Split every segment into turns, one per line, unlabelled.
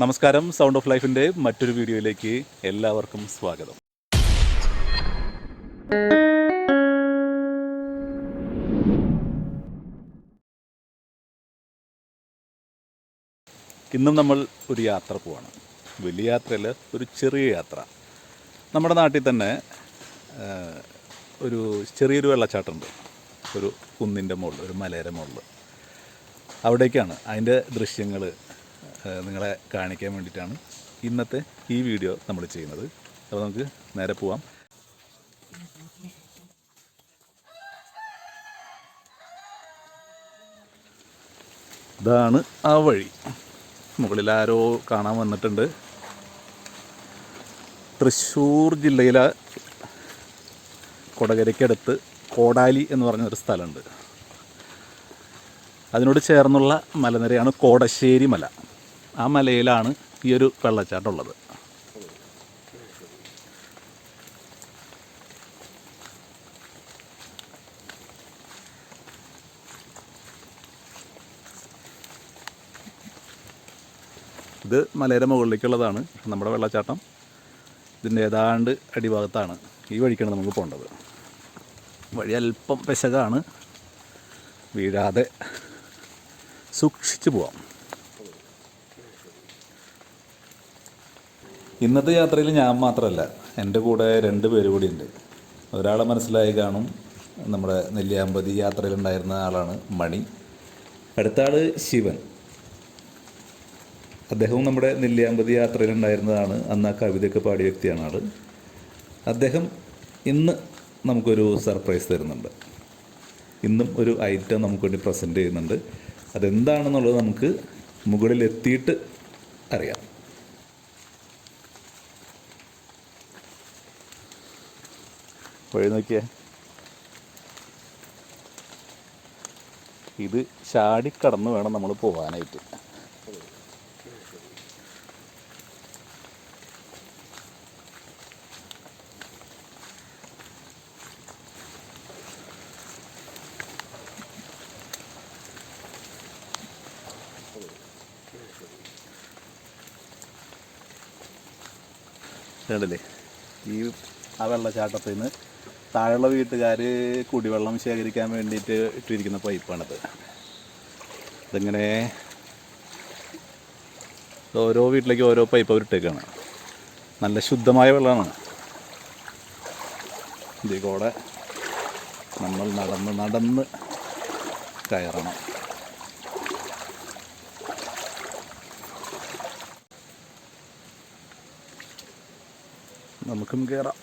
നമസ്കാരം sound of ലൈഫിന്റെ മറ്റൊരു വീഡിയോയിലേക്ക് എല്ലാവർക്കും സ്വാഗതം. ഇന്നും നമ്മൾ ഒരു യാത്ര പോവാണ്. വലിയ യാത്രയല്ല ഒരു ചെറിയ യാത്ര. നമ്മുടെ നാട്ടിൽ തന്നെ ഒരു ചെറിയൊരു വെള്ളച്ചാട്ടമുണ്ട്. ഒരു കുന്നിന്റെ മുകളിൽ ഒരു മലയുടെ മുകളിൽ. അവിടേക്കാണ്. അതിന്റെ ദൃശ്യങ്ങൾ നിങ്ങളെ കാണിക്കാൻ വേണ്ടിയിട്ടാണ് ഇന്നത്തെ ഈ വീഡിയോ നമ്മൾ ചെയ്യുന്നത്. അപ്പോൾ നമുക്ക് നേരെ പോവാം. ഇതാണ് ആ വഴി. മുകളിൽ ആരോ കാണാൻ വന്നിട്ടുണ്ട്. തൃശ്ശൂർ ജില്ലയിലെ കൊടകരയ്ക്കടുത്ത് കോടാലി എന്ന് പറഞ്ഞൊരു സ്ഥലമുണ്ട്. അതിനോട് ചേർന്നുള്ള മലനിരയാണ് കോടശ്ശേരി മല. ആ മലയിലാണ് ഈ ഒരു വെള്ളച്ചാട്ടം ഉള്ളത്. ഇത് മലയുടെ മുകളിലേക്കുള്ളതാണ് നമ്മുടെ വെള്ളച്ചാട്ടം. ഇതിന്റെ ഏതാണ്ട് അടിഭാഗത്താണ് ഈ വഴിക്കാണ് നമുക്ക് പോകേണ്ടത്. വഴി അല്പം പെശകാണ്. വീഴാതെ സൂക്ഷിച്ചു പോവാം. ഇന്നത്തെ യാത്രയിൽ ഞാൻ മാത്രമല്ല എന്റെ കൂടെ രണ്ട് പേര് കൂടി ഉണ്ട്. ഒരാളെ മനസ്സിലായി കാണും നമ്മുടെ നെല്ലിയാമ്പതി യാത്രയിലുണ്ടായിരുന്ന ആളാണ് മണി. അടുത്ത ശിവൻ. അദ്ദേഹവും നമ്മുടെ നെല്ലിയാമ്പതി യാത്രയിലുണ്ടായിരുന്നതാണ് അന്ന് ആ കവിതയൊക്കെ പാടിയ വ്യക്തിയാണ് ആൾ. അദ്ദേഹം ഇന്ന് നമുക്കൊരു സർപ്രൈസ് തരുന്നുണ്ട്. ഇന്നും ഒരു ഐറ്റം നമുക്ക് വേണ്ടി പ്രസന്റ് ചെയ്യുന്നുണ്ട്. അതെന്താണെന്നുള്ളത് നമുക്ക് മുകളിലെത്തിയിട്ട് അറിയാം. വഴി നോക്കിയേ. ഇത് ചാടിക്കടന്ന് വേണം നമ്മൾ പോകാനായിട്ട് കണ്ടില്ലേ? ഈ ആ വെള്ളച്ചാട്ടത്തിൽ നിന്ന് താഴെയുള്ള വീട്ടുകാർ കുടിവെള്ളം ശേഖരിക്കാൻ വേണ്ടിയിട്ട് ഇട്ടിരിക്കുന്ന പൈപ്പാണിത്. ഇതിങ്ങനെ ഓരോ വീട്ടിലേക്ക് ഓരോ പൈപ്പ് അവർ ഇട്ടേക്കാണ്. നല്ല ശുദ്ധമായ വെള്ളമാണ്. ഇതിൽ കൂടെ നമ്മൾ നടന്ന് നടന്ന് കയറണം. നമുക്കും കയറാം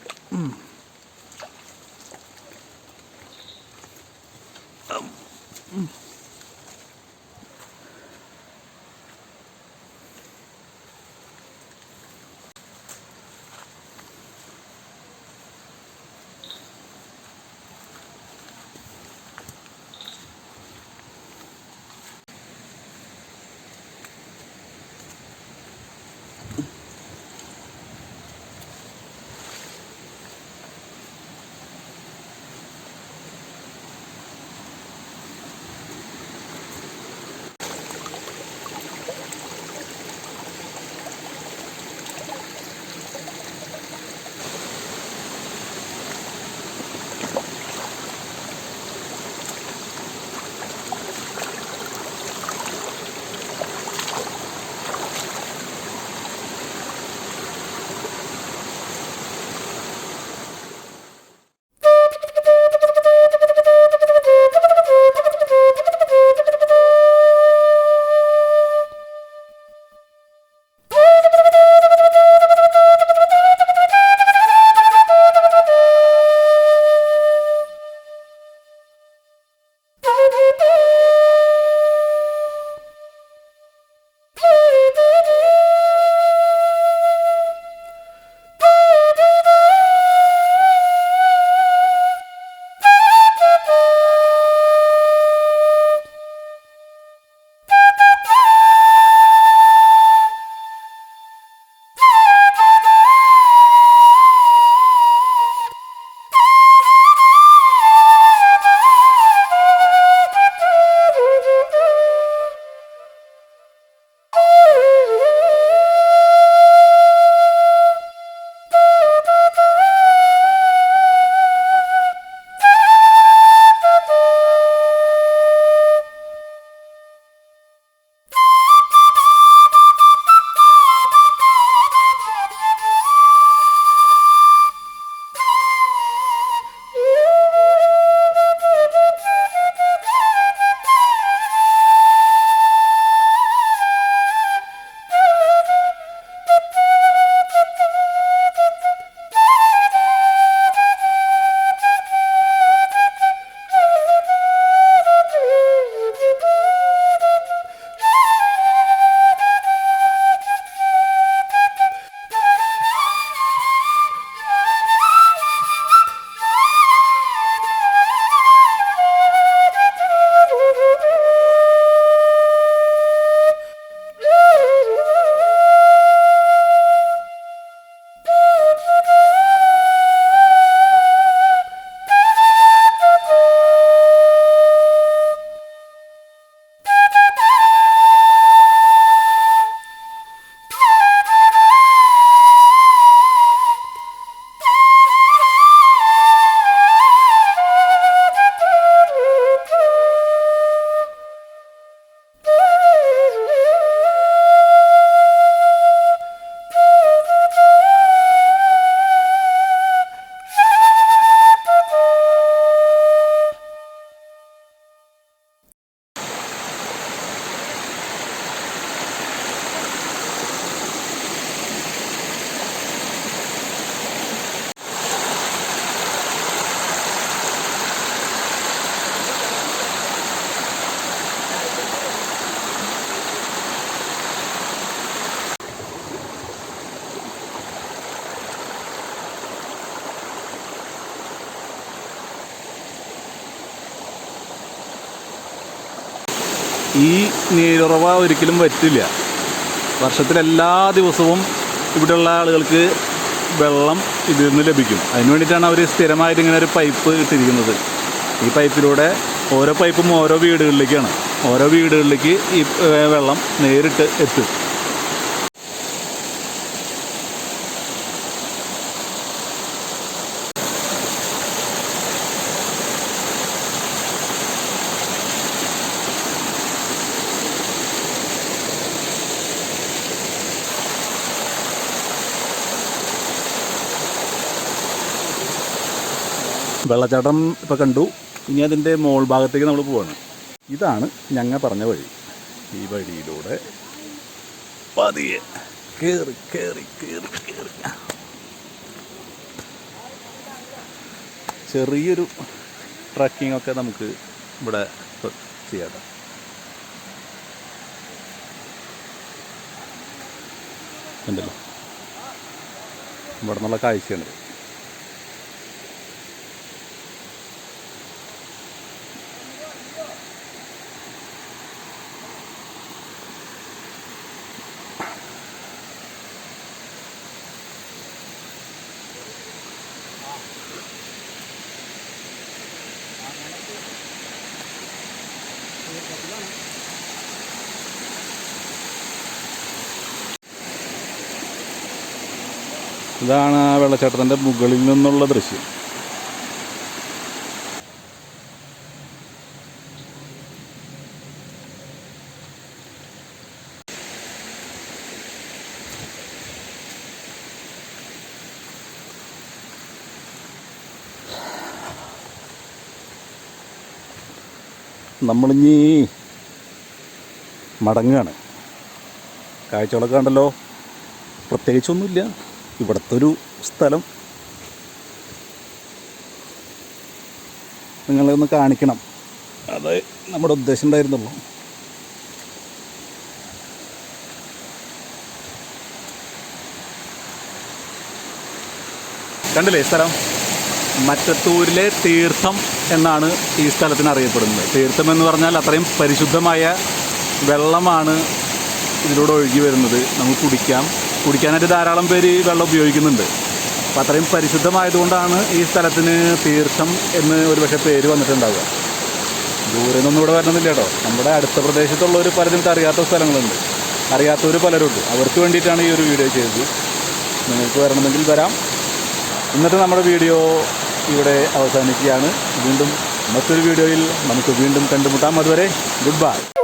ഈ നീരുറവ ഒരിക്കലും വറ്റില്ല. വർഷത്തിലെല്ലാ ദിവസവും ഇവിടെയുള്ള ആളുകൾക്ക് വെള്ളം ഇതിൽ നിന്ന് ലഭിക്കും. അതിന് വേണ്ടിയിട്ടാണ് അവർ സ്ഥിരമായിട്ട് ഇങ്ങനെ ഒരു പൈപ്പ് ഇട്ടിരിക്കുന്നത്. ഈ പൈപ്പിലൂടെ ഓരോ പൈപ്പും ഓരോ വീടുകളിലേക്കാണ്. ഓരോ വീടുകളിലേക്ക് ഈ വെള്ളം നേരിട്ട് എത്തും. വെള്ളച്ചാട്ടം ഇപ്പോൾ കണ്ടു. ഇനി അതിന്റെ മോൾ ഭാഗത്തേക്ക് നമ്മൾ പോവാണ്. ഇതാണ് ഞങ്ങ പറഞ്ഞ വഴി. ഈ വഴിയിലൂടെ പതിയെ കയറി കയറി കയറി കയറി ചെറിയൊരു ട്രക്കിംഗ് ഒക്കെ നമുക്ക് ഇവിടെ ഇപ്പൊ ചെയ്യാം. ഉണ്ടല്ലോ ഇവിടെ നിന്നുള്ള കാഴ്ചയാണ്. ഇതാണ് ആ വെള്ളച്ചാട്ടത്തിന്റെ മുകളിൽ നിന്നുള്ള ദൃശ്യം. നമ്മളിഞ്ഞി മടങ്ങുകയാണ് കാഴ്ചകളൊക്കെ ഉണ്ടല്ലോ പ്രത്യേകിച്ചൊന്നുമില്ല. ഇവിടുത്തെ ഒരു സ്ഥലം. നിങ്ങളെ ഒന്ന് കാണിക്കണം. അത് നമ്മുടെ ഉദ്ദേശം ഉണ്ടായിരുന്നുള്ളൂ. കണ്ടില്ലേ സ്ഥലം? മറ്റത്തൂരിലെ തീർത്ഥം എന്നാണ് ഈ സ്ഥലത്തിന് അറിയപ്പെടുന്നത്. തീർത്ഥം എന്ന് പറഞ്ഞാൽ അത്രയും പരിശുദ്ധമായ വെള്ളമാണ് ഇതിലൂടെ ഒഴുകി വരുന്നത്. നമുക്ക് കുടിക്കാം. കുടിക്കാനായിട്ട് ധാരാളം പേര് ഈ വെള്ളം ഉപയോഗിക്കുന്നുണ്ട്. അപ്പോൾ അത്രയും പരിശുദ്ധമായതുകൊണ്ടാണ് ഈ സ്ഥലത്തിന് തീർത്ഥം എന്ന് ഒരു പക്ഷേ പേര് വന്നിട്ടുണ്ടാവുക. ദൂരെ നിന്നൊന്നും ഇവിടെ വരണമെന്നില്ല കേട്ടോ. നമ്മുടെ അടുത്ത പ്രദേശത്തുള്ളവർ പലരും അറിയാത്ത സ്ഥലങ്ങളുണ്ട്. അറിയാത്തവർ പലരുണ്ട്. അവർക്ക് വേണ്ടിയിട്ടാണ് ഈ ഒരു വീഡിയോ ചെയ്തത്. നിങ്ങൾക്ക് വരണമെങ്കിൽ വരാം. ഇന്നത്തെ നമ്മുടെ വീഡിയോ ഇവിടെ അവസാനിക്കുകയാണ്. വീണ്ടും മറ്റൊരു വീഡിയോയിൽ നമുക്ക് വീണ്ടും കണ്ടുമുട്ടാം. അതുവരെ ഗുഡ് ബൈ.